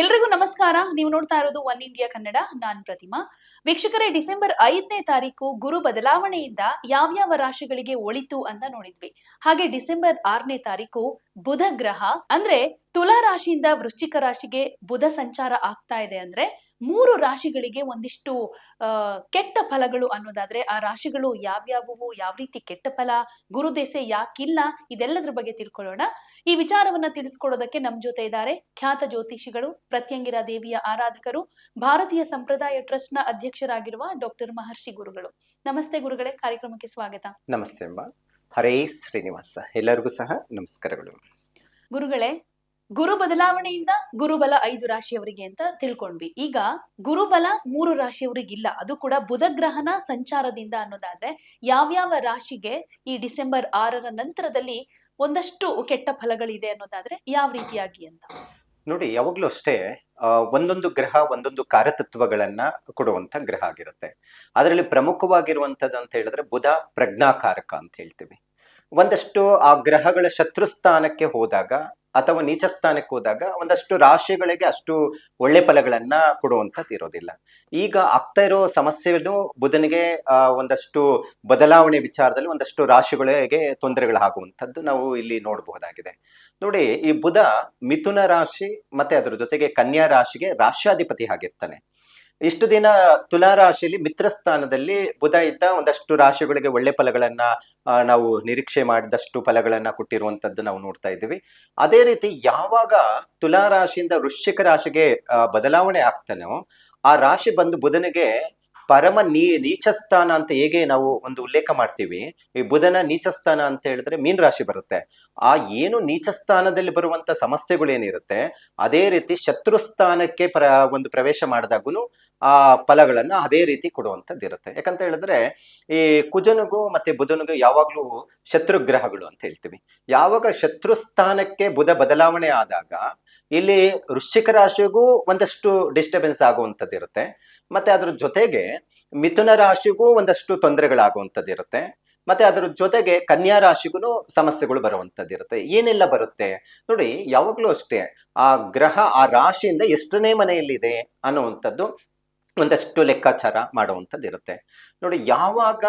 ಎಲ್ರಿಗೂ ನಮಸ್ಕಾರ. ನೀವು ನೋಡ್ತಾ ಇರೋದು ಒನ್ ಇಂಡಿಯಾ ಕನ್ನಡ, ನಾನ್ ಪ್ರತಿಮಾ. ವೀಕ್ಷಕರೇ, ಡಿಸೆಂಬರ್ ಐದನೇ ತಾರೀಕು ಗುರು ಬದಲಾವಣೆಯಿಂದ ಯಾವ್ಯಾವ ರಾಶಿಗಳಿಗೆ ಒಳಿತು ಅಂತ ನೋಡಿದ್ವಿ. ಹಾಗೆ ಡಿಸೆಂಬರ್ ಆರನೇ ತಾರೀಕು ಬುಧ ಗ್ರಹ, ಅಂದ್ರೆ ತುಲಾ ರಾಶಿಯಿಂದ ವೃಶ್ಚಿಕ ರಾಶಿಗೆ ಬುಧ ಸಂಚಾರ ಆಗ್ತಾ ಇದೆ ಅಂದ್ರೆ ಮೂರು ರಾಶಿಗಳಿಗೆ ಒಂದಿಷ್ಟು ಕೆಟ್ಟ ಫಲಗಳು ಅನ್ನೋದಾದ್ರೆ ಆ ರಾಶಿಗಳು ಯಾವ್ಯಾವುವು ಯಾವ ರೀತಿ ಕೆಟ್ಟ ಫಲ ಗುರುದೆಸೆ ಯಾಕಿಲ್ಲ ಇದೆಲ್ಲದ್ರ ಬಗ್ಗೆ ತಿಳ್ಕೊಳ್ಳೋಣ. ಈ ವಿಚಾರವನ್ನ ತಿಳಿಸ್ಕೊಡೋದಕ್ಕೆ ನಮ್ ಜೊತೆ ಇದ್ದಾರೆ ಖ್ಯಾತ ಜ್ಯೋತಿಷಿಗಳು ಪ್ರತ್ಯಂಗಿರ ದೇವಿಯ ಆರಾಧಕರು ಭಾರತೀಯ ಸಂಪ್ರದಾಯ ಟ್ರಸ್ಟ್ನ ಅಧ್ಯಕ್ಷರಾಗಿರುವ ಡಾಕ್ಟರ್ ಮಹರ್ಷಿ ಗುರುಗಳು. ನಮಸ್ತೆ ಗುರುಗಳೇ ಕಾರ್ಯಕ್ರಮಕ್ಕೆ ಸ್ವಾಗತ. ನಮಸ್ತೆ ಅಮ್ಮ ಹರೇ ಶ್ರೀನಿವಾಸ. ಎಲ್ಲರಿಗೂ ಸಹ ನಮಸ್ಕಾರಗಳು. ಗುರುಗಳೇ ಗುರು ಬದಲಾವಣೆಯಿಂದ ಗುರುಬಲ ಐದು ರಾಶಿಯವರಿಗೆ ಅಂತ ತಿಳ್ಕೊಂಡ್ವಿ. ಈಗ ಗುರುಬಲ ಮೂರು ರಾಶಿಯವರಿಗಿಲ್ಲ. ಅದು ಕೂಡ ಬುಧ ಗ್ರಹನ ಸಂಚಾರದಿಂದ ಅನ್ನೋದಾದ್ರೆ ಯಾವ್ಯಾವ ರಾಶಿಗೆ ಈ ಡಿಸೆಂಬರ್ ಆರರ ನಂತರದಲ್ಲಿ ಒಂದಷ್ಟು ಕೆಟ್ಟ ಫಲಗಳಿದೆ ಅನ್ನೋದಾದ್ರೆ ಯಾವ ರೀತಿಯಾಗಿ ಅಂತ? ನೋಡಿ, ಯಾವಾಗ್ಲೂ ಅಷ್ಟೇ ಒಂದೊಂದು ಗ್ರಹ ಒಂದೊಂದು ಕಾರತತ್ವಗಳನ್ನ ಕೊಡುವಂತ ಗ್ರಹ ಆಗಿರುತ್ತೆ. ಅದರಲ್ಲಿ ಪ್ರಮುಖವಾಗಿರುವಂತದ್ದು ಅಂತ ಹೇಳಿದ್ರೆ ಬುಧ ಪ್ರಜ್ಞಾಕಾರಕ ಅಂತ ಹೇಳ್ತೀವಿ. ಒಂದಷ್ಟು ಆ ಗ್ರಹಗಳ ಶತ್ರುಸ್ಥಾನಕ್ಕೆ ಹೋದಾಗ ಅಥವಾ ನೀಚ ಸ್ಥಾನಕ್ಕೆ ಹೋದಾಗ ಒಂದಷ್ಟು ರಾಶಿಗಳಿಗೆ ಅಷ್ಟು ಒಳ್ಳೆ ಫಲಗಳನ್ನ ಕೊಡುವಂಥದ್ದು ಇರೋದಿಲ್ಲ. ಈಗ ಆಗ್ತಾ ಇರೋ ಸಮಸ್ಯೆಗಳು ಬುಧನಿಗೆ ಒಂದಷ್ಟು ಬದಲಾವಣೆ ವಿಚಾರದಲ್ಲಿ ಒಂದಷ್ಟು ರಾಶಿಗಳಿಗೆ ತೊಂದರೆಗಳಾಗುವಂಥದ್ದು ನಾವು ಇಲ್ಲಿ ನೋಡಬಹುದಾಗಿದೆ. ನೋಡಿ, ಈ ಬುಧ ಮಿಥುನ ರಾಶಿ ಮತ್ತೆ ಅದರ ಜೊತೆಗೆ ಕನ್ಯಾ ರಾಶಿಗೆ ರಾಶ್ಯಾಧಿಪತಿ ಆಗಿರ್ತಾನೆ. ಇಷ್ಟು ದಿನ ತುಲಾ ರಾಶಿಯಲ್ಲಿ ಮಿತ್ರಸ್ಥಾನದಲ್ಲಿ ಬುಧ ಇದ್ದ ಒಂದಷ್ಟು ರಾಶಿಗಳಿಗೆ ಒಳ್ಳೆ ಫಲಗಳನ್ನ ನಾವು ನಿರೀಕ್ಷೆ ಮಾಡಿದಷ್ಟು ಫಲಗಳನ್ನ ಕೊಟ್ಟಿರುವಂತದ್ದು ನಾವು ನೋಡ್ತಾ ಇದ್ದೀವಿ. ಅದೇ ರೀತಿ ಯಾವಾಗ ತುಲಾ ರಾಶಿಯಿಂದ ವೃಶ್ಚಿಕ ರಾಶಿಗೆ ಬದಲಾವಣೆ ಆಗ್ತಾನೋ, ಆ ರಾಶಿ ಬಂದು ಬುಧನಿಗೆ ಪರಮ ನೀ ನೀಚ ಸ್ಥಾನ ಅಂತ ಹೇಗೆ ನಾವು ಒಂದು ಉಲ್ಲೇಖ ಮಾಡ್ತೀವಿ? ಈ ಬುಧನ ನೀಚ ಸ್ಥಾನ ಅಂತ ಹೇಳಿದ್ರೆ ಮೀನ್ ರಾಶಿ ಬರುತ್ತೆ. ಆ ಏನು ನೀಚ ಸ್ಥಾನದಲ್ಲಿ ಬರುವಂತ ಸಮಸ್ಯೆಗಳೇನಿರುತ್ತೆ, ಅದೇ ರೀತಿ ಶತ್ರು ಸ್ಥಾನಕ್ಕೆ ಪ್ರ, ಒಂದು ಪ್ರವೇಶ ಮಾಡಿದಾಗೂ ಆ ಫಲಗಳನ್ನ ಅದೇ ರೀತಿ ಕೊಡುವಂಥದ್ದು ಇರುತ್ತೆ. ಯಾಕಂತ ಹೇಳಿದ್ರೆ ಈ ಕುಜನಿಗೂ ಮತ್ತೆ ಬುಧನಿಗೂ ಯಾವಾಗ್ಲೂ ಶತ್ರು ಗ್ರಹಗಳು ಅಂತ ಹೇಳ್ತೀವಿ. ಯಾವಾಗ ಶತ್ರು ಸ್ಥಾನಕ್ಕೆ ಬುಧ ಬದಲಾವಣೆ ಆದಾಗ ಇಲ್ಲಿ ವೃಶ್ಚಿಕ ರಾಶಿಗೂ ಒಂದಷ್ಟು ಡಿಸ್ಟರ್ಬೆನ್ಸ್ ಆಗುವಂಥದ್ದು ಇರುತ್ತೆ. ಮತ್ತೆ ಅದ್ರ ಜೊತೆಗೆ ಮಿಥುನ ರಾಶಿಗೂ ಒಂದಷ್ಟು ತೊಂದರೆಗಳಾಗುವಂಥದ್ದು ಇರುತ್ತೆ. ಮತ್ತೆ ಅದ್ರ ಜೊತೆಗೆ ಕನ್ಯಾ ರಾಶಿಗೂ ಸಮಸ್ಯೆಗಳು ಬರುವಂಥದ್ದು ಇರುತ್ತೆ. ಏನೆಲ್ಲ ಬರುತ್ತೆ? ನೋಡಿ, ಯಾವಾಗಲೂ ಅಷ್ಟೇ ಆ ಗ್ರಹ ಆ ರಾಶಿಯಿಂದ ಎಷ್ಟನೇ ಮನೆಯಲ್ಲಿದೆ ಅನ್ನುವಂಥದ್ದು ಒಂದಷ್ಟು ಲೆಕ್ಕಾಚಾರ ಮಾಡುವಂಥದ್ದು ಇರುತ್ತೆ ನೋಡಿ, ಯಾವಾಗ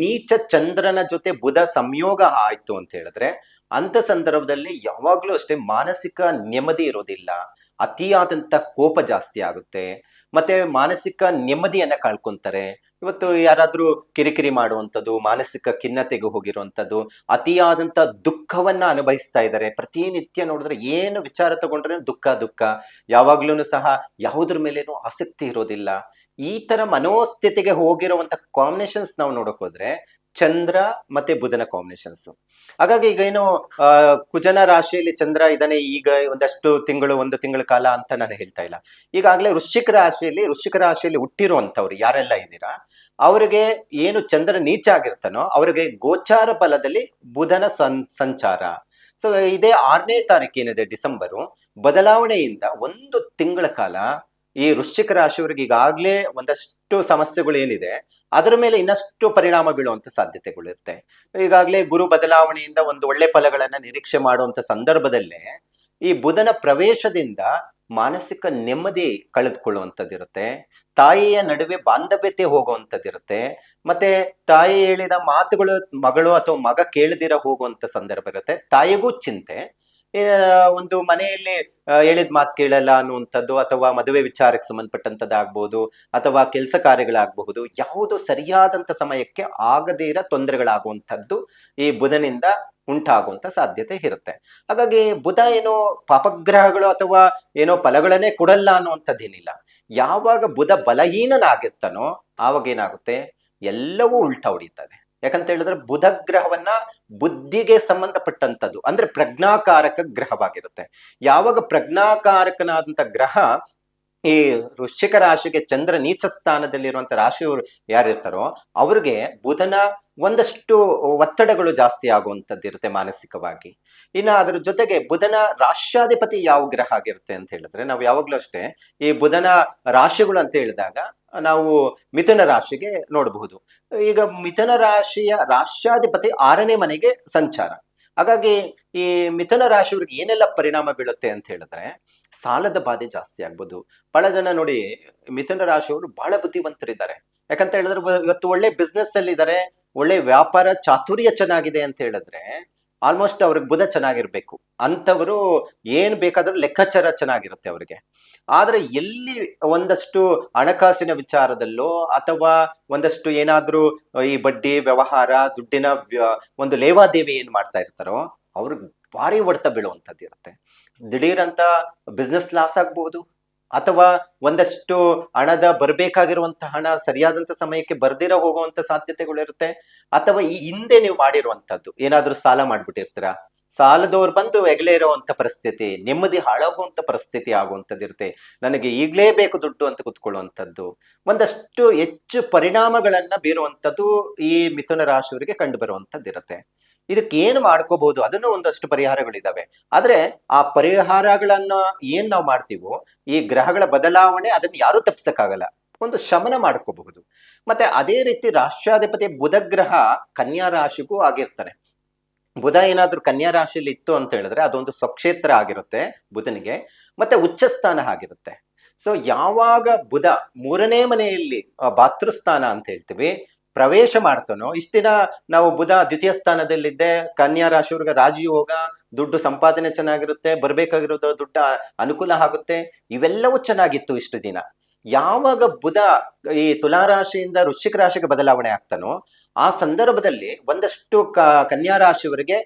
ನೀಚ ಚಂದ್ರನ ಜೊತೆ ಬುಧ ಸಂಯೋಗ ಆಯಿತು ಅಂತ ಹೇಳಿದ್ರೆ ಅಂತ ಸಂದರ್ಭದಲ್ಲಿ ಯಾವಾಗಲೂ ಅಷ್ಟೇ ಮಾನಸಿಕ ನೆಮ್ಮದಿ ಇರೋದಿಲ್ಲ. ಅತಿಯಾದಂಥ ಕೋಪ ಜಾಸ್ತಿ ಆಗುತ್ತೆ. ಮತ್ತೆ ಮಾನಸಿಕ ನೆಮ್ಮದಿಯನ್ನ ಕಳ್ಕೊಂತಾರೆ. ಇವತ್ತು ಯಾರಾದ್ರೂ ಕಿರಿಕಿರಿ ಮಾಡುವಂಥದ್ದು, ಮಾನಸಿಕ ಖಿನ್ನತೆಗೆ ಹೋಗಿರುವಂಥದ್ದು, ಅತಿಯಾದಂಥ ದುಃಖವನ್ನ ಅನುಭವಿಸ್ತಾ ಇದ್ದಾರೆ. ಪ್ರತಿನಿತ್ಯ ನೋಡಿದ್ರೆ ಏನು ವಿಚಾರ ತಗೊಂಡ್ರೆ ದುಃಖ ದುಃಖ. ಯಾವಾಗ್ಲೂ ಸಹ ಯಾವುದ್ರ ಮೇಲೇನು ಆಸಕ್ತಿ ಇರೋದಿಲ್ಲ. ಈ ತರ ಮನೋಸ್ಥಿತಿಗೆ ಹೋಗಿರುವಂತ ಕಾಂಬಿನೇಷನ್ಸ್ ನಾವು ನೋಡಕ್ ಹೋದ್ರೆ ಚಂದ್ರ ಮತ್ತೆ ಬುಧನ ಕಾಂಬಿನೇಷನ್ಸ್ ಹಾಗಾಗಿ ಈಗ ಏನು ಕುಜನ ರಾಶಿಯಲ್ಲಿ ಚಂದ್ರ ಇದಾನೆ ಈಗ ಒಂದಷ್ಟು ತಿಂಗಳು, ಒಂದು ತಿಂಗಳ ಕಾಲ ಅಂತ ನಾನು ಹೇಳ್ತಾ ಇಲ್ಲ. ಈಗಾಗಲೇ ವೃಶ್ಚಿಕ ರಾಶಿಯಲ್ಲಿ ವೃಶ್ಚಿಕ ರಾಶಿಯಲ್ಲಿ ಹುಟ್ಟಿರುವಂಥವ್ರು ಯಾರೆಲ್ಲ ಇದ್ದೀರಾ, ಅವರಿಗೆ ಏನು ಚಂದ್ರ ನೀಚ ಆಗಿರ್ತಾನೋ ಅವರಿಗೆ ಗೋಚಾರ ಫಲದಲ್ಲಿ ಬುಧನ ಸಂಚಾರ. ಸೊ ಇದೇ ಆರನೇ ತಾರೀಕು ಏನಿದೆ, ಡಿಸೆಂಬರು, ಬದಲಾವಣೆಯಿಂದ ಒಂದು ತಿಂಗಳ ಕಾಲ ಈ ವೃಶ್ಚಿಕ ರಾಶಿಯವರಿಗೆ ಈಗಾಗಲೇ ಒಂದಷ್ಟು ಸಮಸ್ಯೆಗಳು ಏನಿದೆ, ಅದರ ಮೇಲೆ ಇನ್ನಷ್ಟು ಪರಿಣಾಮ ಬೀಳುವಂತ ಸಾಧ್ಯತೆಗಳಿರುತ್ತೆ ಈಗಾಗಲೇ ಗುರು ಬದಲಾವಣೆಯಿಂದ ಒಂದು ಒಳ್ಳೆ ಫಲಗಳನ್ನ ನಿರೀಕ್ಷೆ ಮಾಡುವಂತ ಸಂದರ್ಭದಲ್ಲೇ ಈ ಬುಧನ ಪ್ರವೇಶದಿಂದ ಮಾನಸಿಕ ನೆಮ್ಮದಿ ಕಳೆದುಕೊಳ್ಳುವಂಥದ್ದಿರುತ್ತೆ ತಾಯಿಯ ನಡುವೆ ಬಾಂಧವ್ಯತೆ ಹೋಗುವಂಥದ್ದಿರುತ್ತೆ ಮತ್ತೆ ತಾಯಿ ಹೇಳಿದ ಮಾತುಗಳು ಮಗಳು ಅಥವಾ ಮಗ ಕೇಳದಿರ ಹೋಗುವಂತ ಸಂದರ್ಭ ಇರುತ್ತೆ. ತಾಯಿಗೂ ಚಿಂತೆ ಒಂದು ಮನೆಯಲ್ಲಿ ಹೇಳಿದ ಮಾತು ಕೇಳಲ್ಲ ಅನ್ನುವಂಥದ್ದು ಅಥವಾ ಮದುವೆ ವಿಚಾರಕ್ಕೆ ಸಂಬಂಧಪಟ್ಟಂಥದ್ದಾಗ್ಬೋದು ಅಥವಾ ಕೆಲಸ ಕಾರ್ಯಗಳಾಗಬಹುದು, ಯಾವುದು ಸರಿಯಾದಂಥ ಸಮಯಕ್ಕೆ ಆಗದೇ ಇರೋ ತೊಂದರೆಗಳಾಗುವಂಥದ್ದು ಈ ಬುಧನಿಂದ ಉಂಟಾಗುವಂಥ ಸಾಧ್ಯತೆ ಇರುತ್ತೆ. ಹಾಗಾಗಿ ಬುಧ ಏನೋ ಪಾಪಗ್ರಹಗಳು ಅಥವಾ ಏನೋ ಫಲಗಳನ್ನೇ ಕೊಡಲ್ಲ ಅನ್ನುವಂಥದ್ದೇನಿಲ್ಲ. ಯಾವಾಗ ಬುಧ ಬಲಹೀನನಾಗಿರ್ತಾನೋ ಆವಾಗ ಏನಾಗುತ್ತೆ ಎಲ್ಲವೂ ಉಲ್ಟಾ ಹೊಡಿತದೆ. ಯಾಕಂತ ಹೇಳಿದ್ರೆ ಬುಧ ಗ್ರಹವನ್ನ ಬುದ್ಧಿಗೆ ಸಂಬಂಧಪಟ್ಟಂತದ್ದು ಅಂದ್ರೆ ಪ್ರಜ್ಞಾಕಾರಕ ಗ್ರಹವಾಗಿರುತ್ತೆ. ಯಾವಾಗ ಪ್ರಜ್ಞಾಕಾರಕನಾದಂತ ಗ್ರಹ ಈ ವೃಶ್ಚಿಕ ರಾಶಿಗೆ ಚಂದ್ರ ನೀಚ ಸ್ಥಾನದಲ್ಲಿರುವಂತ ರಾಶಿಯವರು ಯಾರಿರ್ತಾರೋ, ಅವ್ರಿಗೆ ಬುಧನ ಒಂದಷ್ಟು ಒತ್ತಡಗಳು ಜಾಸ್ತಿ ಆಗುವಂಥದ್ದು ಇರುತ್ತೆ ಮಾನಸಿಕವಾಗಿ. ಇನ್ನ ಅದರ ಜೊತೆಗೆ ಬುಧನ ರಾಶ್ಯಾಧಿಪತಿ ಯಾವ ಗ್ರಹ ಆಗಿರುತ್ತೆ ಅಂತ ಹೇಳಿದ್ರೆ ನಾವು ಯಾವಾಗಲೂ ಅಷ್ಟೇ ಈ ಬುಧನ ರಾಶಿಗಳು ಅಂತ ಹೇಳಿದಾಗ ನಾವು ಮಿಥುನ ರಾಶಿಗೆ ನೋಡಬಹುದು. ಈಗ ಮಿಥುನ ರಾಶಿಯ ರಾಶ್ಯಾಧಿಪತಿ ಆರನೇ ಮನೆಗೆ ಸಂಚಾರ. ಹಾಗಾಗಿ ಈ ಮಿಥುನ ರಾಶಿಯವ್ರಿಗೆ ಏನೆಲ್ಲ ಪರಿಣಾಮ ಬೀಳುತ್ತೆ ಅಂತ ಹೇಳಿದ್ರೆ ಸಾಲದ ಬಾಧೆ ಜಾಸ್ತಿ ಆಗ್ಬೋದು. ಬಹಳ ಜನ ನೋಡಿ ಮಿಥುನ ರಾಶಿಯವರು ಬಹಳ ಬುದ್ಧಿವಂತರಿದ್ದಾರೆ. ಯಾಕಂತ ಹೇಳಿದ್ರೆ ಇವತ್ತು ಒಳ್ಳೆ ಬಿಸ್ನೆಸ್ ಅಲ್ಲಿ ಇದ್ದಾರೆ ಒಳ್ಳೆ ವ್ಯಾಪಾರ ಚಾತುರ್ಯ ಚೆನ್ನಾಗಿದೆ ಅಂತ ಹೇಳಿದ್ರೆ ಆಲ್ಮೋಸ್ಟ್ ಅವ್ರಿಗೆ ಬುಧ ಚೆನ್ನಾಗಿರ್ಬೇಕು. ಅಂಥವರು ಏನು ಬೇಕಾದರೂ ಲೆಕ್ಕಾಚಾರ ಚೆನ್ನಾಗಿರುತ್ತೆ ಅವರಿಗೆ. ಆದರೆ ಎಲ್ಲಿ ಒಂದಷ್ಟು ಹಣಕಾಸಿನ ವಿಚಾರದಲ್ಲೋ ಅಥವಾ ಒಂದಷ್ಟು ಏನಾದರೂ ಈ ಬಡ್ಡಿ, ವ್ಯವಹಾರ, ದುಡ್ಡಿನ ಒಂದು ಲೇವಾದೇವಿ ಏನು ಮಾಡ್ತಾ ಇರ್ತಾರೋ ಅವ್ರಿಗೆ ಭಾರಿ ಹೊಡೆತ ಬೀಳುವಂಥದ್ದು ಇರುತ್ತೆ ದಿಢೀರಂತ ಬಿಸ್ನೆಸ್ ಲಾಸ್ ಆಗ್ಬಹುದು ಅಥವಾ ಒಂದಷ್ಟು ಹಣದ ಬರಬೇಕಾಗಿರುವಂತ ಹಣ ಸರಿಯಾದಂತ ಸಮಯಕ್ಕೆ ಬರ್ದಿರ ಹೋಗುವಂತ ಸಾಧ್ಯತೆಗಳಿರುತ್ತೆ? ಅಥವಾ ಈ ಹಿಂದೆ ನೀವು ಮಾಡಿರುವಂತದ್ದು ಏನಾದ್ರೂ ಸಾಲ ಮಾಡ್ಬಿಟ್ಟಿರ್ತೀರ? ಸಾಲದವ್ರು ಬಂದು ಎಗಲೇ ಇರುವಂತ ಪರಿಸ್ಥಿತಿ, ನೆಮ್ಮದಿ ಹಾಳಾಗುವಂಥ ಪರಿಸ್ಥಿತಿ ಆಗುವಂಥದ್ದು ಇರುತ್ತೆ. ನನಗೆ ಈಗಲೇ ಬೇಕು ದುಡ್ಡು ಅಂತ ಕುತ್ಕೊಳ್ಳುವಂಥದ್ದು. ಒಂದಷ್ಟು ಹೆಚ್ಚು ಪರಿಣಾಮಗಳನ್ನು ಬೀರುವಂಥದ್ದು ಈ ಮಿಥುನ ರಾಶಿಯವರಿಗೆ ಕಂಡು ಬರುವಂಥದ್ದು ಇರುತ್ತೆ. ಇದಕ್ಕೆ ಏನು ಮಾಡ್ಕೋಬಹುದು? ಅದನ್ನು ಒಂದಷ್ಟು ಪರಿಹಾರಗಳಿದ್ದಾವೆ ಆದ್ರೆ ಆ ಪರಿಹಾರಗಳನ್ನ ಏನ್ ನಾವು ಮಾಡ್ತೀವೋ, ಈ ಗ್ರಹಗಳ ಬದಲಾವಣೆ ಅದನ್ನ ಯಾರೂ ತಪ್ಪಿಸಕ್ಕಾಗಲ್ಲ. ಒಂದು ಶಮನ ಮಾಡ್ಕೋಬಹುದು. ಮತ್ತೆ ಅದೇ ರೀತಿ ರಾಷ್ಟ್ರಾಧಿಪತಿ ಬುಧ ಗ್ರಹ ಕನ್ಯಾ ರಾಶಿಗೂ ಆಗಿರ್ತಾನೆ ಬುಧ ಏನಾದ್ರೂ ಕನ್ಯಾ ರಾಶಿಯಲ್ಲಿ ಇತ್ತು ಅಂತ ಹೇಳಿದ್ರೆ ಅದೊಂದು ಸ್ವಕ್ಷೇತ್ರ ಆಗಿರುತ್ತೆ ಬುಧನಿಗೆ, ಮತ್ತೆ ಉಚ್ಚ ಸ್ಥಾನ ಆಗಿರುತ್ತೆ. ಸೊ ಯಾವಾಗ ಬುಧ ಮೂರನೇ ಮನೆಯಲ್ಲಿ ಭಾತೃಸ್ಥಾನ ಅಂತ ಹೇಳ್ತೀವಿ ಪ್ರವೇಶ ಮಾಡ್ತಾನೋ ಇಷ್ಟಿನ ನಾವು ಬುಧ ದ್ವಿತೀಯ ಸ್ಥಾನದಲ್ಲಿದ್ದೆ, ಕನ್ಯಾ ರಾಶಿಯವ್ರಿಗೆ ರಾಜಯೋಗ ದುಡ್ಡು ಸಂಪಾದನೆ ಚೆನ್ನಾಗಿರುತ್ತೆ, ಬರ್ಬೇಕಾಗಿರೋದು ದುಡ್ಡ ಅನುಕೂಲ ಆಗುತ್ತೆ, ಇವೆಲ್ಲವೂ ಚೆನ್ನಾಗಿತ್ತು ಇಷ್ಟು ದಿನ. ಯಾವಾಗ ಬುಧ ಈ ತುಲಾರಾಶಿಯಿಂದ ವೃಶ್ಚಿಕ ರಾಶಿಗೆ ಬದಲಾವಣೆ ಆಗ್ತಾನೋ, ಆ ಸಂದರ್ಭದಲ್ಲಿ ಒಂದಷ್ಟು ಕ, ಕನ್ಯಾ ರಾಶಿಯವರಿಗೆ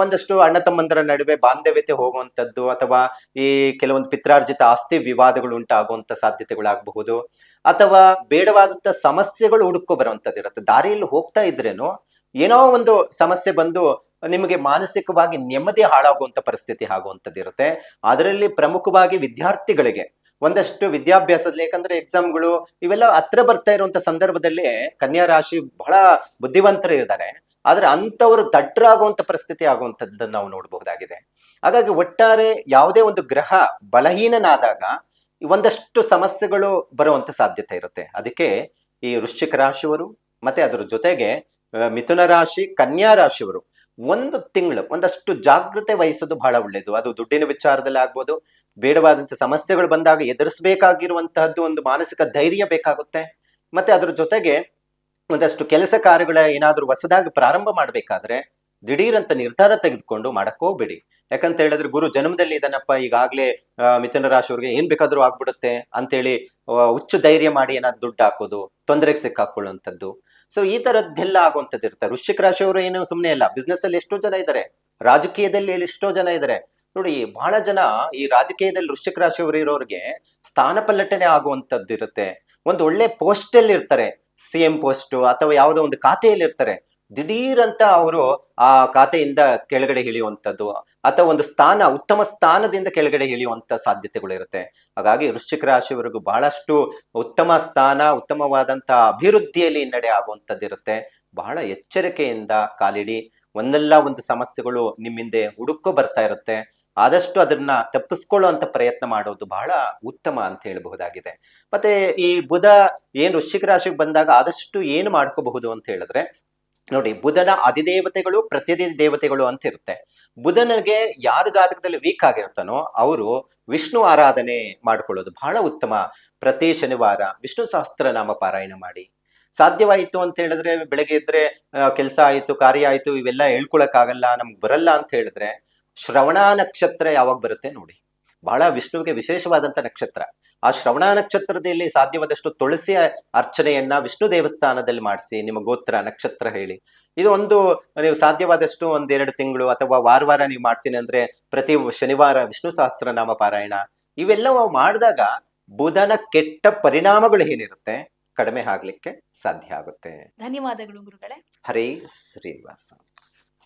ಒಂದಷ್ಟು ಅಣ್ಣ ತಮ್ಮಂದರ ನಡುವೆ ಬಾಂಧವ್ಯತೆ ಹೋಗುವಂಥದ್ದು ಅಥವಾ ಈ ಕೆಲವೊಂದು ಪಿತ್ರಾರ್ಜಿತ ಆಸ್ತಿ ವಿವಾದಗಳು ಉಂಟಾಗುವಂತ ಸಾಧ್ಯತೆಗಳಾಗಬಹುದು. ಅಥವಾ ಬೇಡವಾದಂತ ಸಮಸ್ಯೆಗಳು ಹುಡುಕೋ ಬರುವಂತದ್ದು ಇರುತ್ತೆ. ದಾರಿಯಲ್ಲಿ ಹೋಗ್ತಾ ಇದ್ರೇನು ಏನೋ ಒಂದು ಸಮಸ್ಯೆ ಬಂದು ನಿಮಗೆ ಮಾನಸಿಕವಾಗಿ ನೆಮ್ಮದಿ ಹಾಳಾಗುವಂತ ಪರಿಸ್ಥಿತಿ ಆಗುವಂಥದ್ದು ಇರುತ್ತೆ. ಅದರಲ್ಲಿ ಪ್ರಮುಖವಾಗಿ ವಿದ್ಯಾರ್ಥಿಗಳಿಗೆ ಒಂದಷ್ಟು ವಿದ್ಯಾಭ್ಯಾಸದಲ್ಲಿ, ಯಾಕಂದ್ರೆ ಎಕ್ಸಾಮ್ಗಳು ಇವೆಲ್ಲ ಹತ್ರ ಬರ್ತಾ ಇರುವಂತ ಸಂದರ್ಭದಲ್ಲಿ ಕನ್ಯಾ ರಾಶಿ ಬಹಳ ಬುದ್ಧಿವಂತರು ಇದ್ದಾರೆ. ಆದ್ರೆ ಅಂಥವರು ದಡ್ಡರಾಗುವಂಥ ಪರಿಸ್ಥಿತಿ ಆಗುವಂಥದ್ದನ್ನು ನಾವು ನೋಡಬಹುದಾಗಿದೆ. ಹಾಗಾಗಿ ಒಟ್ಟಾರೆ ಯಾವುದೇ ಒಂದು ಗ್ರಹ ಬಲಹೀನನಾದಾಗ ಒಂದಷ್ಟು ಸಮಸ್ಯೆಗಳು ಬರುವಂತ ಸಾಧ್ಯತೆ ಇರುತ್ತೆ. ಅದಕ್ಕೆ ಈ ವೃಶ್ಚಿಕ ರಾಶಿಯವರು ಮತ್ತೆ ಅದರ ಜೊತೆಗೆ ಮಿಥುನ ರಾಶಿ, ಕನ್ಯಾ ರಾಶಿಯವರು ಒಂದು ತಿಂಗಳು ಒಂದಷ್ಟು ಜಾಗೃತೆ ವಹಿಸೋದು ಬಹಳ ಒಳ್ಳೆಯದು ಅದು ದುಡ್ಡಿನ ವಿಚಾರದಲ್ಲಿ ಆಗ್ಬೋದು ಬೇಡವಾದಂಥ ಸಮಸ್ಯೆಗಳು ಬಂದಾಗ ಎದುರಿಸಬೇಕಾಗಿರುವಂತಹದ್ದು ಒಂದು ಮಾನಸಿಕ ಧೈರ್ಯ ಬೇಕಾಗುತ್ತೆ. ಮತ್ತೆ ಅದರ ಜೊತೆಗೆ ಒಂದಷ್ಟು ಕೆಲಸ ಕಾರ್ಯಗಳ ಏನಾದರೂ ಹೊಸದಾಗಿ ಪ್ರಾರಂಭ ಮಾಡಬೇಕಾದ್ರೆ ದಿಢೀರಂತ ನಿರ್ಧಾರ ತೆಗೆದುಕೊಂಡು ಮಾಡಕ್ ಹೋಗ್ಬೇಡಿ ಯಾಕಂತ ಹೇಳಿದ್ರೆ ಗುರು ಜನ್ಮದಲ್ಲಿ ಇದನ್ನಪ್ಪ ಈಗಾಗಲೇ ಮಿಥುನ ರಾಶಿಯವ್ರಿಗೆ ಏನ್ ಬೇಕಾದ್ರೂ ಆಗ್ಬಿಡುತ್ತೆ ಅಂತೇಳಿ ಹುಚ್ಚು ಧೈರ್ಯ ಮಾಡಿ ಏನಾದ್ರು ದುಡ್ಡು ಹಾಕೋದು, ತೊಂದರೆಗೆ ಸಿಕ್ಕಾಕೊಳ್ಳುವಂಥದ್ದು. ಸೊ ಈ ತರದ್ದೆಲ್ಲ ಆಗುವಂಥದ್ದು ಇರುತ್ತೆ. ವೃಶ್ಚಿಕ ರಾಶಿಯವರು ಏನು ಸುಮ್ಮನೆ ಇಲ್ಲ. ಬಿಸ್ನೆಸ್ ಅಲ್ಲಿ ಎಷ್ಟೋ ಜನ ಇದ್ದಾರೆ ರಾಜಕೀಯದಲ್ಲಿ ಎಷ್ಟೋ ಜನ ಇದ್ದಾರೆ ನೋಡಿ, ಬಹಳ ಜನ ಈ ರಾಜಕೀಯದಲ್ಲಿ ವೃಶ್ಚಿಕ ರಾಶಿಯವರು ಇರೋರಿಗೆ ಸ್ಥಾನ ಪಲ್ಲಟನೆ ಆಗುವಂಥದ್ದು ಇರುತ್ತೆ. ಒಂದು ಒಳ್ಳೆ ಪೋಸ್ಟ್ ಅಲ್ಲಿ ಇರ್ತಾರೆ ಸಿ ಎಂ ಪೋಸ್ಟ್ ಅಥವಾ ಯಾವುದೋ ಒಂದು ಖಾತೆಯಲ್ಲಿ ಇರ್ತಾರೆ. ದಿಢೀರಂತ ಅವರು ಆ ಖಾತೆಯಿಂದ ಕೆಳಗಡೆ ಇಳಿಯುವಂಥದ್ದು ಅಥವಾ ಒಂದು ಸ್ಥಾನ, ಉತ್ತಮ ಸ್ಥಾನದಿಂದ ಕೆಳಗಡೆ ಇಳಿಯುವಂಥ ಸಾಧ್ಯತೆಗಳು ಇರುತ್ತೆ. ಹಾಗಾಗಿ ವೃಶ್ಚಿಕ ರಾಶಿಯವರೆಗೂ ಬಹಳಷ್ಟು ಉತ್ತಮ ಸ್ಥಾನ, ಉತ್ತಮವಾದಂಥ ಅಭಿವೃದ್ಧಿಯಲ್ಲಿ ಹಿನ್ನಡೆ ಆಗುವಂಥದ್ದಿರುತ್ತೆ ಬಹಳ ಎಚ್ಚರಿಕೆಯಿಂದ ಕಾಲಿಡಿ. ಒಂದಲ್ಲ ಒಂದು ಸಮಸ್ಯೆಗಳು ನಿಮ್ಮಿಂದೆ ಹುಡುಕೋ ಬರ್ತಾ ಇರುತ್ತೆ. ಆದಷ್ಟು ಅದನ್ನ ತಪ್ಪಿಸ್ಕೊಳ್ಳುವಂತ ಪ್ರಯತ್ನ ಮಾಡೋದು ಬಹಳ ಉತ್ತಮ ಅಂತ ಹೇಳಬಹುದಾಗಿದೆ. ಮತ್ತೆ ಈ ಬುಧ ಏನು ವೃಶ್ಚಿಕ ರಾಶಿಗೆ ಬಂದಾಗ ಆದಷ್ಟು ಏನು ಮಾಡ್ಕೋಬಹುದು ಅಂತ ಹೇಳಿದ್ರೆ, ನೋಡಿ ಬುಧನ ಅಧಿದೇವತೆಗಳು ಪ್ರತಿದಿ ದೇವತೆಗಳು ಅಂತ ಇರುತ್ತೆ. ಬುಧನಿಗೆ ಯಾರು ಜಾತಕದಲ್ಲಿ ವೀಕ್ ಆಗಿರ್ತಾನೋ ಅವರು ವಿಷ್ಣು ಆರಾಧನೆ ಮಾಡ್ಕೊಳ್ಳೋದು ಬಹಳ ಉತ್ತಮ. ಪ್ರತಿ ಶನಿವಾರ ವಿಷ್ಣು ಸಹಸ್ರನಾಮ ಪಾರಾಯಣ ಮಾಡಿ. ಸಾಧ್ಯವಾಯಿತು ಅಂತ ಹೇಳಿದ್ರೆ, ಬೆಳಗ್ಗೆ ಇದ್ರೆ ಕೆಲಸ ಆಯಿತು, ಕಾರ್ಯ ಆಯಿತು, ಇವೆಲ್ಲ ಹೇಳ್ಕೊಳಕ್ಕಾಗಲ್ಲ, ನಮ್ಗೆ ಬರಲ್ಲ ಅಂತ ಹೇಳಿದ್ರೆ ಶ್ರವಣ ನಕ್ಷತ್ರ ಯಾವಾಗ ಬರುತ್ತೆ ನೋಡಿ. ಬಹಳ ವಿಷ್ಣುವಿಗೆ ವಿಶೇಷವಾದಂತ ನಕ್ಷತ್ರ. ಆ ಶ್ರವಣ ನಕ್ಷತ್ರದಲ್ಲಿ ಸಾಧ್ಯವಾದಷ್ಟು ತುಳಸಿಯ ಅರ್ಚನೆಯನ್ನ ವಿಷ್ಣು ದೇವಸ್ಥಾನದಲ್ಲಿ ಮಾಡಿಸಿ ನಿಮ್ಮ ಗೋತ್ರ ನಕ್ಷತ್ರ ಹೇಳಿ. ಇದು ಒಂದು ನೀವು ಸಾಧ್ಯವಾದಷ್ಟು ಒಂದೆರಡು ತಿಂಗಳು ಅಥವಾ ವಾರ ವಾರ ನೀವು ಮಾಡ್ತೀನಿ ಅಂದ್ರೆ ಪ್ರತಿ ಶನಿವಾರ ವಿಷ್ಣು ಸಹಸ್ರನಾಮ ಪಾರಾಯಣ. ಇವೆಲ್ಲ ಮಾಡಿದಾಗ ಬುಧನ ಕೆಟ್ಟ ಪರಿಣಾಮಗಳು ಏನಿರುತ್ತೆ? ಕಡಿಮೆ ಆಗ್ಲಿಕ್ಕೆ ಸಾಧ್ಯ ಆಗುತ್ತೆ. ಧನ್ಯವಾದಗಳು ಗುರುಗಳೇ. ಹರೇ ಶ್ರೀನಿವಾಸ.